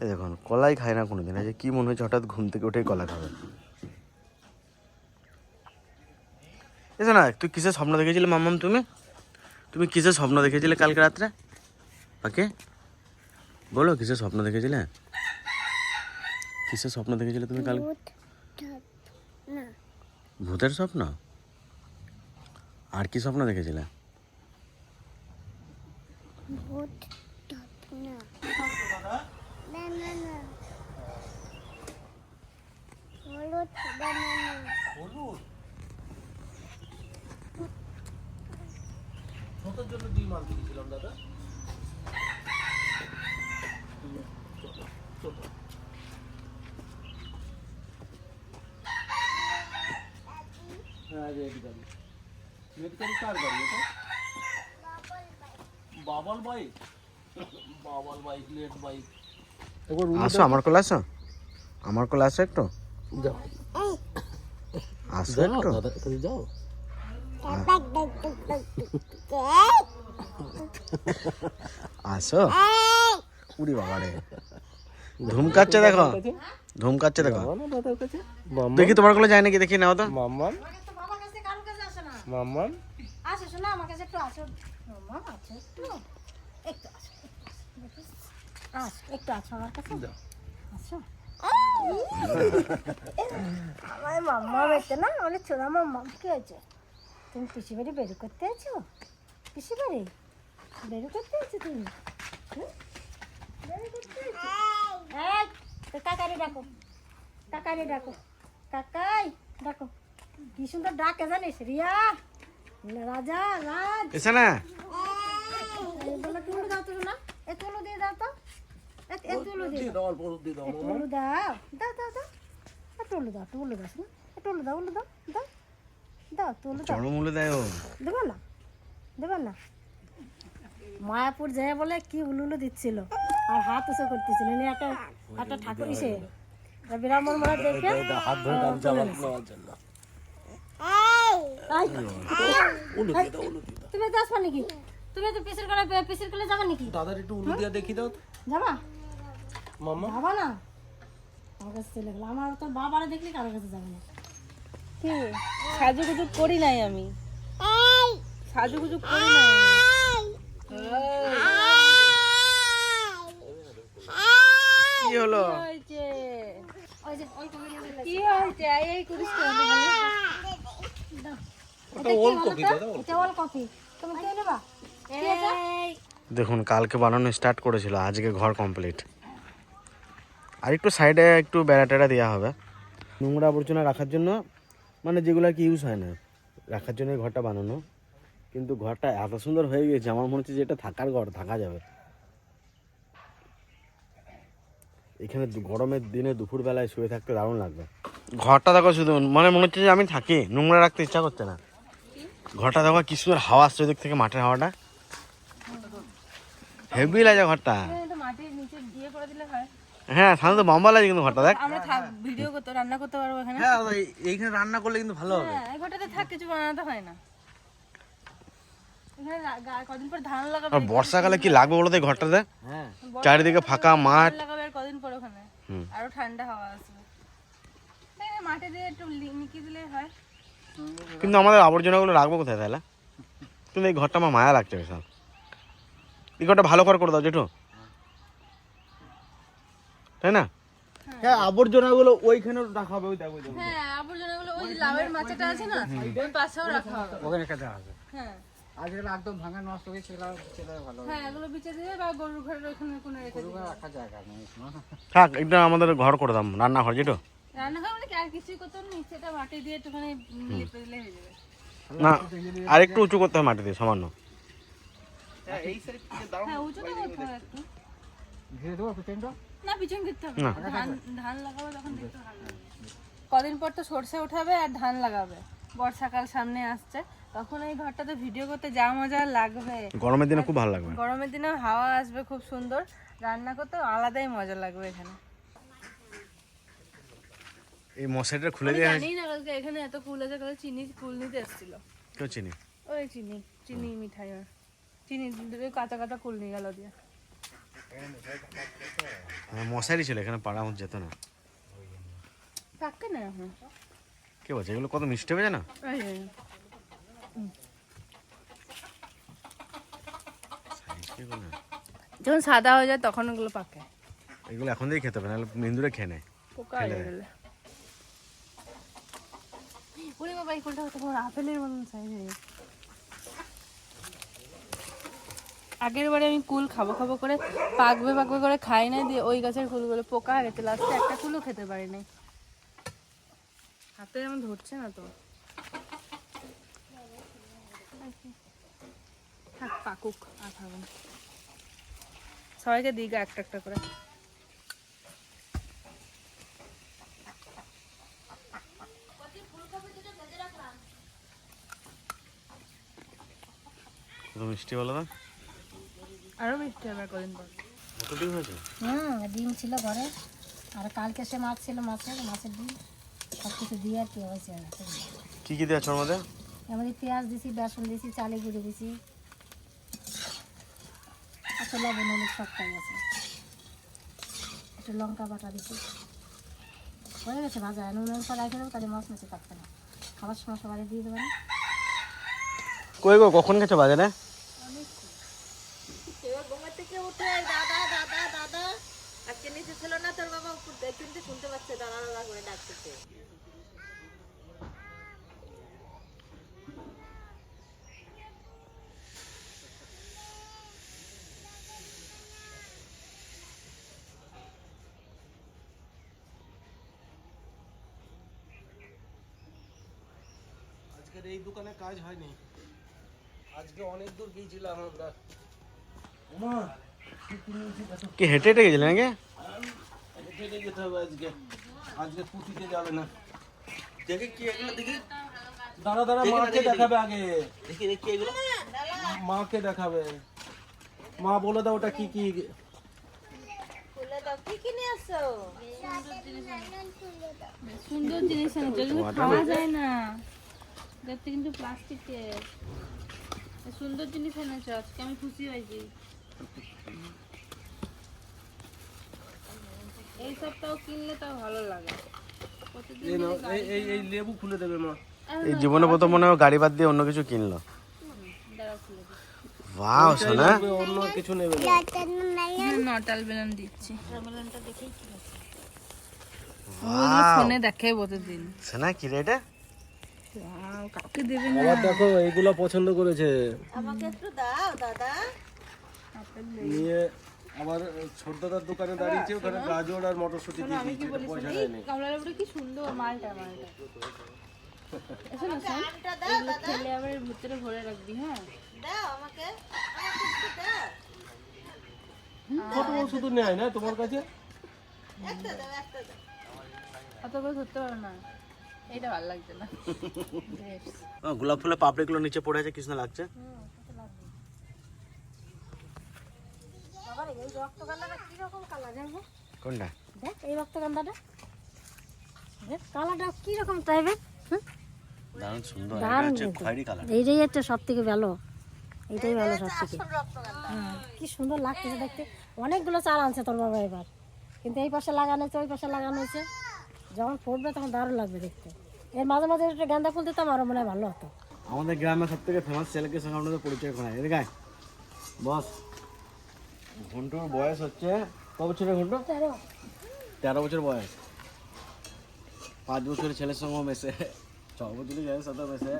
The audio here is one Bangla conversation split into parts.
এই দেখুন কলাই খায় না কোনোদিন। এই যে কি মনে হচ্ছে হঠাৎ ঘুম থেকে উঠেই কলা খাবে। এসো না তুই কিসের স্বপ্ন দেখেছিলে মাম্মাম তুমি? তুমি কিসের স্বপ্ন দেখেছিলে কালকে রাত্রে? ওকে বলো কিসের স্বপ্ন দেখেছিলে? কিসের স্বপ্ন দেখেছিলে তুমি কাল ভূতের স্বপ্ন? আর কি স্বপ্ন দেখেছিলে? ভূত ধপ না না না না হলুদ বানানা ছোটোর জন্য ডিম আনতে গেছিলাম দাদা ছোট হ্যাঁ রেড গাড়ি রেড গাড়ি কার গাড়ি এটা বাবাল বাইক বাবাল বাইক রেড বাইক একবার আসো আমার কোলে আসো। আমার কোলে আসো একটু। যাও। আসো একটু। যাও। আসো। উড়ি বাবা রে। ধুমকাচ্ছে দেখো। ধুমকাচ্ছে দেখো। দেখি তোমার কোলে যায় নাকি দেখি নাও তো। মাম্মান তো বাবার কাছে কারোর কাছে আসে না। মাম্মান আসো শোনা আমার কাছে একটু আসো। আছে একটু। আসো একটু আসো আমার কাছে? আসো আমার মাম্মা বেঁচে না? আমার ছোড়া মাম্মা কি হয়েছে? তুমি পিসি বাড়ি বের করতে আছো পিসি বাড়ি? বের করতে আছো তুমি? আছো? কাকারে ডাকো কাকারে ডাকো কাকাই ডাকো। কি সুন্দর ডাকে জানিস রিয়া। রাজা রাজ এসে না এই বলে তুলো দাও তুলো না এ তুলো দিয়ে দাও তো এ এ তুলো দিয়ে দিয়ে দাও অল্প দিয়ে দাও এ দাও দাও দাও দাও। এ দাও টুলু দাও শোনো। এ দাও উলু দাও দাও। দাও টুলু দাও। চড়মূলে দেয় ও দেবো না দেবো না। মায়াপুর যায় বলে কি উলুলু দিচ্ছিল আর হাত উঁচু করতেছিল একটা একটা ঠাকুর বিরামন দেখে হাত ধরে যাওয়ার জন্য। তুমি তো আসবা নাকি? তুমি তো পিসির করে পিসির করে যাবা নাকি? দাদার একটু উলু দিয়ে দেখি দাও। যাবা? মাম্মা যাবা না। আমার কাছে চলে গেলো। আমার তো বাবারা দেখলে কারোর কাছে যাবে না। কি? সাজুগুজু করি নাই আমি। সাজুগুজু করি নাই কি হলো? কি হয়েছে? এই এই করিস তো ওটা ওল কপি দাদা এটা অল কফি তুমি কে নেবা দেখুন কালকে বানানো স্টার্ট করেছিল। আজকে ঘর কমপ্লিট আর একটু সাইডে একটু বেড়া টেড়া দেওয়া হবে। নোংরা আবর্জনা রাখার জন্য মানে যেগুলো আর কি ইউজ হয় না। রাখার জন্য ঘরটা বানানো। কিন্তু ঘরটা এত সুন্দর হয়ে গেছে আমার মনে হচ্ছে যে এটা থাকার ঘর, থাকা যাবে। এখানে গরমের দিনে দুপুর বেলায় শুয়ে থাকতে দারুণ লাগবে। ঘরটা দেখো শুধু মানে মনে হচ্ছে যে আমি থাকি, নোংরা রাখতে ইচ্ছা করছে না। ঘরটা দেখো কি সুন্দর হাওয়া আসছে ওদিক থেকে মাঠের হাওয়াটা। হেভি লাগে ঘরটা। মাটির নিচে দিয়ে করে দিলে হয়। হ্যাঁ সাধারণত বম্বা লাগে কিন্তু ঘরটা দেখ। আমরা থাক ভিডিও করতে রান্না করতে পারব এখানে? হ্যাঁ এইখানে রান্না করলে কিন্তু ভালো হবে। হ্যাঁ এই ঘরটাতে থাক কিছু বানাতে হয় না। বর্ষাকালে কি লাগবে বলো তো এই ঘরটাতে? হ্যাঁ। চারিদিকে ফাঁকা মাঠ। লাগাবে কদিন পর ওখানে? আরও ঠান্ডা হাওয়া আসবে এই মাটি দিয়ে একটু দিলে হয়। কিন্তু আমাদের আবর্জনাগুলো রাখব কোথায় তাহলে? কিন্তু এই ঘরটা আমার মায়া লাগছে বিশাল। এই ঘরটা ভালো করে করে দাও জেঠু। তাই না? হ্যাঁ আবর্জনাগুলো ওইখানে রাখা হবে ওই দেখো। হ্যাঁ আবর্জনাগুলো ওই লাভের মাচাটা আছে না ওই পাশেও রাখা হবে। ওখানে কাছে আছে। হ্যাঁ। আজকে একদম ভাঙা নষ্ট হয়ে ভালো হ্যাঁ এগুলো বিচে দিয়ে বা গরুর ঘরের ওখানে কোনো রেখে দিবে। রাখা জায়গা নেই থাক এটা আমাদের ঘর করে দাম রান্নাঘর রান্নাঘর মানে কি? আর কিছুই করতে না, নিচেটা মাটি দিয়ে একটুখানি লেপে দিলে হয়ে যাবে। না আর একটু উঁচু করতে হবে মাটি দিয়ে সামান্য। হ্যাঁ উঁচুটা করতে হবে একটু। ঘিরে দেবো পিছনটা না পিছন হবে। না। ধান ধান লাগাবে তখন দেখতে ভালো লাগবে। কদিন পর তো সর্ষে উঠাবে আর ধান লাগাবে। বর্ষাকাল সামনে আসছে। তখন এই ঘরটাতে ভিডিও করতে যা মজা লাগবে। গরমের দিনে খুব ভালো লাগবে। গরমের দিনেও হাওয়া আসবে খুব সুন্দর। রান্না করতেও আলাদাই মজা লাগবে এখানে। এই মশারিটা খুলে দেওয়া জানি না কালকে এখানে এত কুল আছে কালকে চিনি কুল নিতে এসেছিল। কেউ চিনি? ওই চিনি চিনি মিঠাই। চিনি কাঁচা কাঁচা কুল নিয়ে গেল দিয়ে। মশারি ছিল এখানে পাড়া আমার যেত না। কে বলছে? এগুলো কত মিষ্টি হবে না যখন সাদা হয়ে যায় তখন ওগুলো পাকে। এগুলো এখন দিয়ে খেতে হবে নাহলে মেন্দুরে খেয়ে নেয়। পোকা হয়ে গেলে। ওরে বাবা এই ফুলটা তোমার আপেলের মতন সাইজ হয়ে গেছে। আগের বারে আমি কুল খাব খাব করে পাকবে পাকবে করে খাই না দিয়ে ওই গাছের ফুলগুলো পোকা গেছে লাস্টে একটা ফুলও খেতে পারি নাই হাতে যেমন ধরছে না তো। পাকুক, আর খাব সবাইকে দিই একটা একটা করে। মিষ্টি বলো তো আরও মিষ্টি হবে কদিন পর। ডিম হয়েছে? হুম ডিম ছিল ঘরে। আর কালকে সে মাছ ছিল মাছের মাছের ডিম। সব কিছু দিয়ে আর কি হয়েছে। কি কি দেওয়া ওর মধ্যে? এমনি পেঁয়াজ দিছি বেসন দিছি চালে গুঁড়ো দিছি। আচ্ছা লবণ হলুদ আছে। একটু লঙ্কা বাটা দিছি। হয়ে গেছে ভাজা। নুনের পর রেখে দেবো তাহলে মাছ মাছে থাকবে না। খাবার সময় সবাই দিয়ে দেবেন কই গো কখন গেছো বাজারে? উঠে দাদা দাদা দাদা। আজকে নিচে ছিল না তোর বাবা উপর কিন্তু শুনতে পাচ্ছে দাদা দাদা করে ডাকতেছে। আজকের এই দোকানে কাজ হয়নি। আজকে অনেক দূর গিয়েছিলাম আমরা। কি হেঁটে হেঁটে গেছিলে নাকি? হেঁটে যেতে হবে আজকে আজকে পুঁথিতে যাবে না দেখে কি এগুলো দেখি দাঁড়া দাঁড়া মাকে দেখাবে আগে। দেখি দেখি এগুলো। মাকে দেখাবে। মা বলে দাও ওটা কি কি? সুন্দর জিনিস খাওয়া যায় না। দেখতে কিন্তু প্লাস্টিকের। সুন্দর জিনিস এনেছো আজকে আমি খুশি হয়েছি। এই সবটাও কিনলে তাও ভালো লাগে। এই নাও, এই এই এই লেবু খুলে দেবে মা। এই জীবনে প্রথম মনে হয় গাড়ি বাদ দিয়ে অন্য কিছু কিনলো। দাঁড়াও খুলে দিই। ওয়াও সোনা। অন্য কিছু নেবে না নটাল বেলুন দিচ্ছি। Wow. ফোনে দেখে সোনা কি রে এটা? Wow, কাউকে দেবে না। দেখো এইগুলো পছন্দ করেছে। নিয়ে আবার ছোট দাদার দোকানে দাঁড়িয়েছে ওখানে গাজর আর মটরশুঁটি দিয়ে দিয়েছে পয়সা দেয়নি। কমলা লেবুটা কি সুন্দর মালটা মালটা। এসো না শোন, এগুলো খেলে আবার ভিতরে ভরে রাখবি হ্যাঁ? ছোট শুধু নেয় না তোমার কাছে? অত করে ধরতে পারো না। এটা ভালো লাগছে না। গোলাপ ফুলের পাপড়িগুলো নিচে পড়ে আছে কৃষ্ণ লাগছে? কালার কোনটা? দেখ এই রক্তগান্ধাটা দেখ কালারটা কীরকম টাইপের হুম? দারুণ সুন্দর দারুণ এটা হচ্ছে কিন্তু। খয়েরি কালার এইটাই হচ্ছে সব ভালো। এইটাই ভালো সব থেকে কি সুন্দর লাগতেছে দেখতে। অনেকগুলো চারা আনছে তোর বাবা এবার। কিন্তু এই পাশে লাগানো হয়েছে ওই পাশে লাগানো হয়েছে। যখন ফুটবে তখন দারুণ লাগবে দেখতে। এর মাঝে মাঝে একটু গাঁদা ফুল দিতাম আরও মনে হয় ভালো হতো। আমাদের গ্রামে সব থেকে ফেমাস ছেলেকে সঙ্গে আপনাদের পরিচয় করা এদিকে বস। ঘন্টুর বয়স হচ্ছে ক বছরের ঘন্টু? তেরো। বছর বয়স। পাঁচ বছরের ছেলের সঙ্গে মেশে। ছ বছরের ছেলের সাথে মেশে।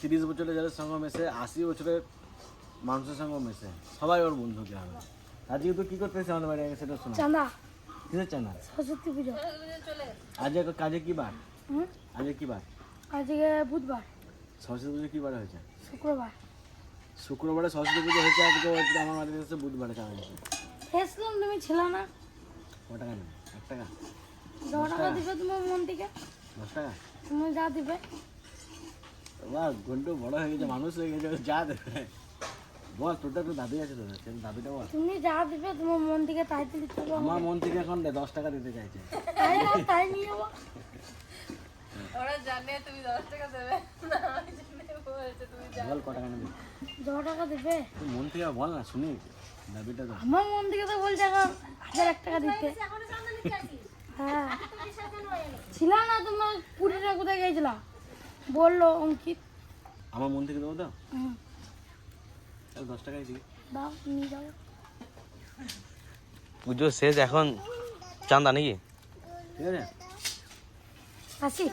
তিরিশ বছরের ছেলের সঙ্গে মেশে। আশি বছরের মানুষের সঙ্গে মেশে। সবাই ওর বন্ধু গ্রামে আজকে তো কী করতেছে আমাদের বাড়ি আগে সেটা শোনো। চাঁদা। কিসের চান সরস্বতী পুজো। আজকে কাজে কি বার? আজকে কি বার? আজকে বুধবার। সরস্বতী পুজো কি বার হয়েছে? শুক্রবার। শুক্রবারে সরস্বতী পুজো হয়েছে আজকে আমার বাড়িতে এসে বুধবারে চান হয়েছে এসলাম তুমি ছিল না? ক টাকা নেবে? এক টাকা? দশ টাকা দিবে তোমার মন থেকে দশ টাকা? তুমি যা দিবে। বাহ ঘন্টু বড় হয়ে গেছে মানুষ হয়ে গেছে যা দেবে। বল তোরটা তো দাবি আছে তোদের সেই দাবিটা বল তুমি যা দিবে তোমার মন থেকে তাই দিতে হবে। আমার মন থেকে এখন দে দশ টাকা দিতে চাইছে। তাই না তাই নিয়ে যাব ওরা জানে তুমি দশ টাকা দেবে। না ক টাকা নেবে দশ টাকা দিবে। তুই মন থেকে বল না শুনি দাবিটা তো আমার মন থেকে তো বলছে এখন হাজার এক টাকা দিতে। হ্যাঁ। ছিল না তোমার কুড়ি টাকা কোথায় গেছিলাম বলল অঙ্কিত। আমার মন থেকে দেবো তো? দশ টাকাই দিই দাও নিয়ে যাও। পুজো শেষ এখন। চান্দা নাকি? ঠিক আছে? আসি?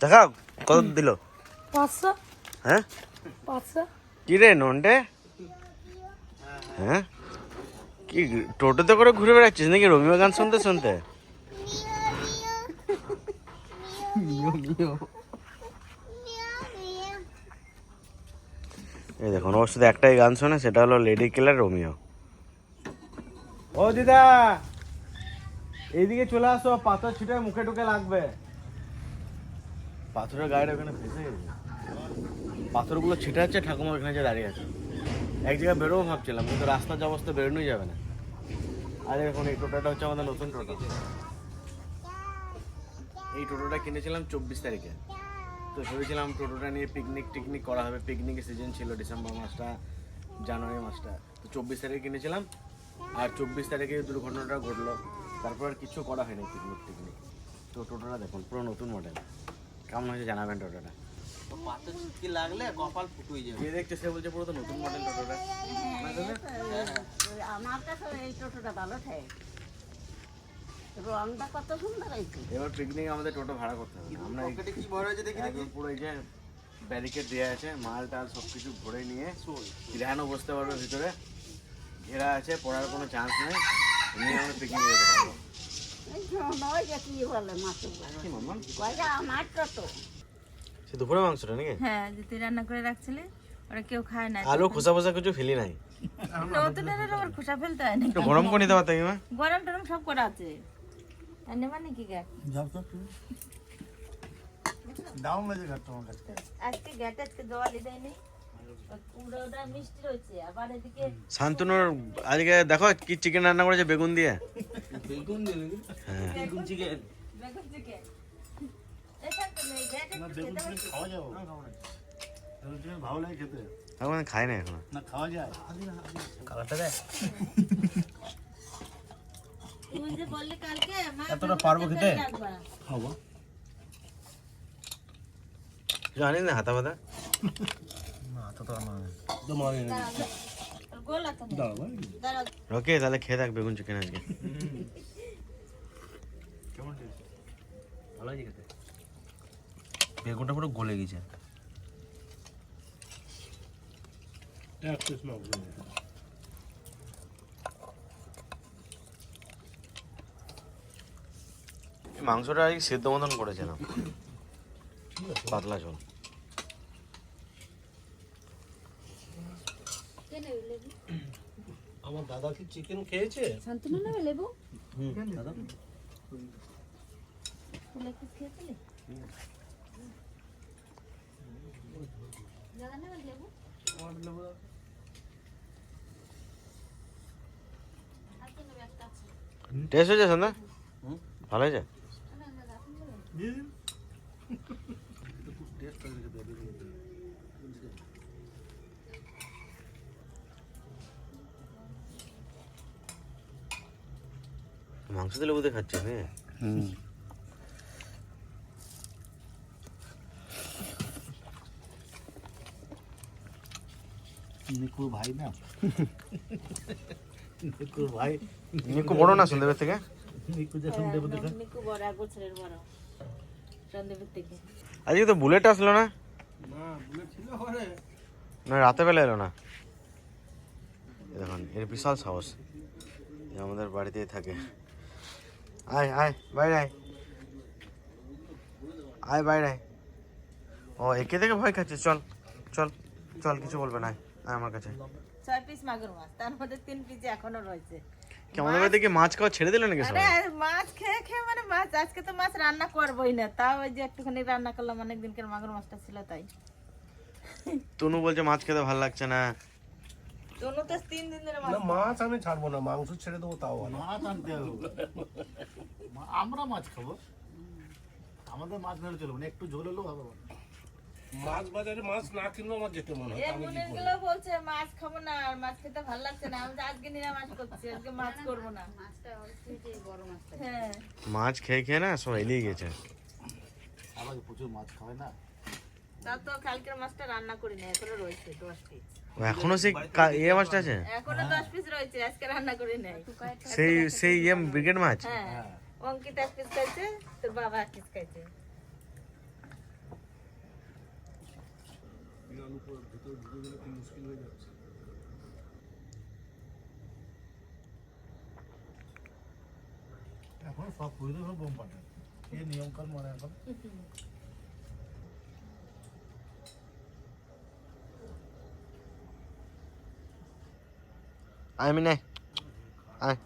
দেখা কত দিল? পাঁচশো। হ্যাঁ? কি রে নন্টে? হ্যাঁ? কি টোটোতে করে ঘুরে বেড়াচ্ছিস নাকি? রবীন্দ্র গান শুনতে শুনতে? এই দেখুন ওর শুধু একটাই গান শোনে সেটা হলো লেডি কিলার রোমিও ও দিদা এইদিকে চলে আসো পাথর ছিটে মুখে টুকে লাগবে। পাথরের গায়ের ওখানে ফেসে গেছে। পাথরগুলো ছিটে আছে ঠাকুমা ওখানে যে দাঁড়িয়ে আছে। এক জায়গায় বেরোবো ভাবছিলাম, কিন্তু রাস্তার যে অবস্থা বেরোনোই যাবে না। আর এখন এই টোটোটা হচ্ছে আমাদের নতুন টোটো। এই টোটোটা কিনেছিলাম চব্বিশ তারিখে। তো ভেবেছিলাম টোটোটা নিয়ে পিকনিক টিকনিক করা হবে। পিকনিকের সিজন ছিল ডিসেম্বর মাসটা জানুয়ারি মাসটা। তো চব্বিশ তারিখে কিনেছিলাম। আর চব্বিশ তারিখে দুর্ঘটনাটা ঘটলো। তারপর আর কিছু করা হয়নি পিকনিক টিকনিক। তো টোটোটা দেখুন, পুরো নতুন মডেল কেমন হয়েছে জানাবেন টোটোটা? লাগলে কপাল ফুটুই যাবে। যে দেখছে সে বলছে পুরো তো নতুন মডেল টোটোটা। আমার কাছে এই টোটোটা ভালো ঠেক। রংটা কত সুন্দর হয়েছে। এবার পিকনিক আমাদের টোটো ভাড়া করতে হবে। আমরা এই- কি ভরা হয়েছে দেখি একদম পুরো এই যে ব্যারিকেড দেওয়া আছে মাল টাল সব কিছু ভরে নিয়ে রেহানও বসতে পারবে ভিতরে। ঘেরা আছে পড়ার কোনো চান্স নেই। নিয়ে আমরা পিকনিক যেতে পারব। কি বলে আমার টোটো। সে দুপুরে মাংসটা নাকি? হ্যাঁ যে তুই রান্না করে রাখছিলি ওরা কেউ খায় না। আলু খোসা ফোসা কিছু ফেলি নাই। নতুন এর আবার খোসা ফেলতে হয় না। গরম করে পারতাম মা? গরম টরম সব করা আছে। আর নেবা নাকি গ্যাস আজকে গ্যাট আজকে জোয়ালি দেয়নি। কুমড়োটা মিষ্টি রয়েছে আবার এদিকে শান্তনুর আজকে দেখো কি চিকেন রান্না করেছে বেগুন দিয়ে। বেগুন দিয়ে হ্যাঁ। বেগুন চিকেন বেগুন চিকেন এই শান্তনু, খেতে এখন খাই না এখন। তুই যে বললি কালকে মা এতটা পারব খেতে? রাখবা। জানিস না হাতা ফাতা তো মানে গোল আছে না। দাঁড়াও। রকে তাহলে খেয়ে থাক বেগুন চিকেন আজকে। ভালো আছে খেতে? বেগুনটা পুরো গলে গেছে এই মাংসটা আর কি সেদ্ধ মতন করেছিলাম পাতলা ঝোল। আমার দাদা কি চিকেন খেয়েছে? শান্তনু নেবে লেবু? দাদা। খেয়েছিলি দাদা লেবু টেস্ট হয়েছে সন্ধ্যা? ভালো হয়েছে? মাংস দিলে বোধহয় খাচ্ছিস না নিকুর ভাই না? নিকুর ভাই। নিকু বড় না সন্দেবের থেকে? নিকু যে শুনতে বলতে নিকু বড় এক বছরের বড়। সন্দীপের থেকে। আজকে তো বুলেট আসলো না? না বুলেট ছিল ঘরে না রাতে বেলা এলো না? দেখুন এর বিশাল সাহস। আমাদের বাড়িতেই থাকে। আয় আয় বাইরে আয়। আয় বাইরে আয়। ও একে থেকে ভয় খাচ্ছে চল চল চল কিছু বলবে না আমার কাছে। ছয় পিস মাগুর মাছ তার মধ্যে তিন পিস এখনও রয়েছে। কি আমাদের বাড়িতে কি মাছ খাওয়া ছেড়ে দিল নাকি আরে মাছ খেয়ে খেয়ে মানে মাছ আজকে তো মাছ রান্না করবোই না। তাও ওই যে একটুখানি রান্না করলাম অনেক দিনকার মাগুর মাছটা ছিল তাই। তনু বলছে মাছ খেতে ভালো লাগছে না। তনু তো তিন দিন ধরে মাছ না মাছ আমি ছাড়বো না মাংস ছেড়ে দেবো তাও। মাছ আনতে হবে। আমরা মাছ খাব। আমাদের মাছ মেরে চলবে না একটু ঝোল হলেও হবে। মাছ বাজারে মাছ না কিনলেও আমার যেতে মনে হয় আমি কি বলছে মাছ খাব না আর মাছ খেতে ভালো লাগছে না। আমি আজকে নিরামিষ করছি আজকে মাছ করব না। হ্যাঁ। মাছ খেয়ে খেয়ে না সব এলিয়ে গেছে। তা তো কালকের মাছটা রান্না করি না এখনও রয়েছে দশ পিস এখনও সেই ইয়ে মাছটা আছে? এখনও দশ পিস রয়েছে আজকে রান্না করি নাই। সেই সেই ইয়ে ব্রিগেড মাছ? হ্যাঁ অঙ্কিত এক পিস খাইছে তোর বাবা এক পিস খাইছে। এখন সব পুরো সব বোম পাঠায়। এই নিয়ম কাল মানে এখন। আয় মিনে আয়।